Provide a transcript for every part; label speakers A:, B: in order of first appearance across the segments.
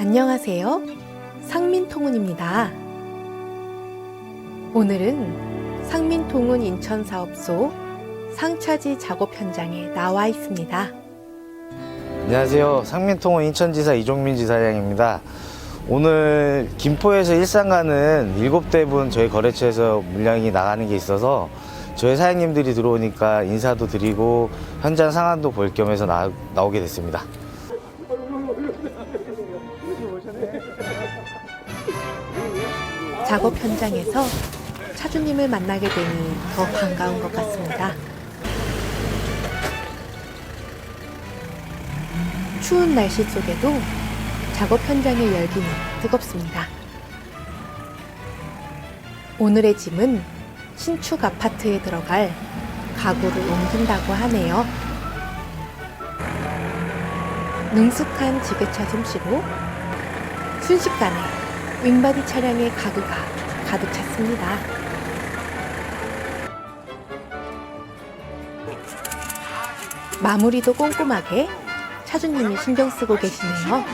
A: 안녕하세요. 상민통운입니다. 오늘은 상민통운 인천사업소 상차지 작업 현장에 나와 있습니다.
B: 안녕하세요. 상민통운 인천지사 이종민 지사장입니다. 오늘 김포에서 일산 가는 일곱 대분 저희 거래처에서 물량이 나가는 게 있어서 저희 사장님들이 들어오니까 인사도 드리고 현장 상황도 볼 겸해서 나, 나오게 됐습니다.
A: 작업 현장에서 차주님을 만나게 되니 더 반가운 것 같습니다. 추운 날씨 속에도 작업 현장의 열기는 뜨겁습니다. 오늘의 짐은 신축 아파트에 들어갈 가구를 옮긴다고 하네요. 능숙한 지게차 솜씨로 순식간에 윙바디 차량의 가구가 가득 찼습니다. 마무리도 꼼꼼하게 차주님이 신경 쓰고 계시네요.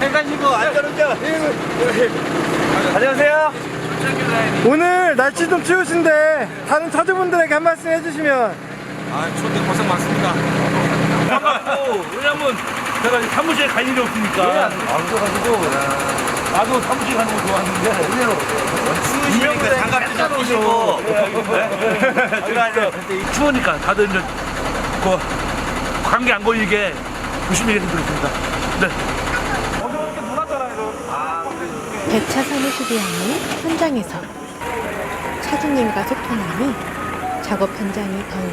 C: 해가지고 안전운전. 안녕하세요. 오늘 날씨 좀 추우신데 다른 차주분들에게 한 말씀 해주시면
D: 아, 초대 고생 많습니다. 반갑고, 왜냐면 제가 이제 사무실에 갈 일이 없으니까.
C: 안서가지고
D: 나도 사무실 가는 거 좋아하는데.
C: 추우시니까 장갑 좀 끼시고 들어가세요.
D: 추우니까 다들 이제 그 감기 안 걸리게 조심히 해드리겠습니다. 네.
A: 배차 사무실이 아닌 현장에서 차주님과 소통하니 작업 현장이 더욱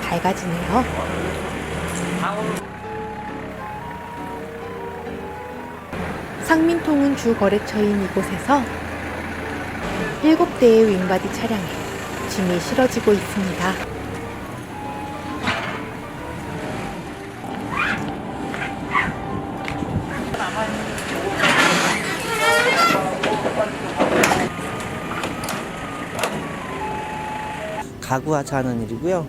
A: 밝아지네요. 상민통운 주 거래처인 이곳에서 7대의 윙바디 차량에 짐이 실어지고 있습니다.
E: 가구 하차하는 일이고요.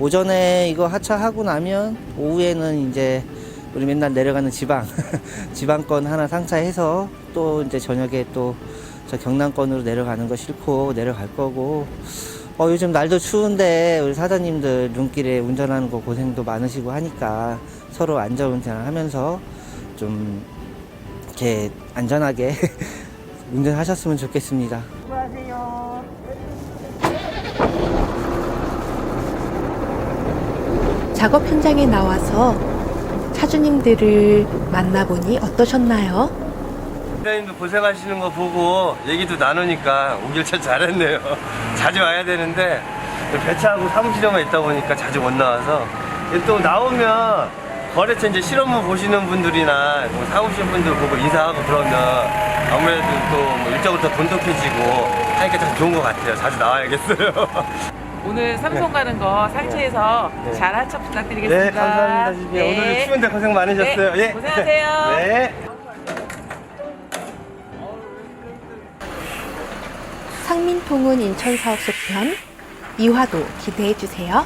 E: 오전에 이거 하차하고 나면 오후에는 이제 우리 맨날 내려가는 지방 지방권 하나 상차해서 또 이제 저녁에 또 저 경남권으로 내려가는 거 싫고 내려갈 거고 어 요즘 날도 추운데 우리 사장님들 눈길에 운전하는 거 고생도 많으시고 하니까 서로 안전운전을 하면서 좀 이렇게 안전하게 운전하셨으면 좋겠습니다.
A: 작업 현장에 나와서 차주님들을 만나보니 어떠셨나요?
C: 사장님도 고생하시는 거 보고 얘기도 나누니까 오길 참 잘했네요. 자주 와야 되는데 배차하고 사무실에만 있다 보니까 자주 못 나와서 또 나오면 거래처 이제 실업무 보시는 분들이나 뭐 사무실 분들 보고 인사하고 그러면 아무래도 또 뭐 일적으로 더 돈독해지고 하니까 참 좋은 것 같아요. 자주 나와야겠어요.
F: 오늘 삼성 가는 거 상체에서
C: 네.
F: 잘 하차 부탁드리겠습니다.
C: 네, 감사합니다.
F: 네.
C: 오늘 추운데 고생 많으셨어요.
F: 네,
C: 예.
F: 고생하세요.
C: 네.
A: 상민통운 인천 사업소 편 2화도 기대해 주세요.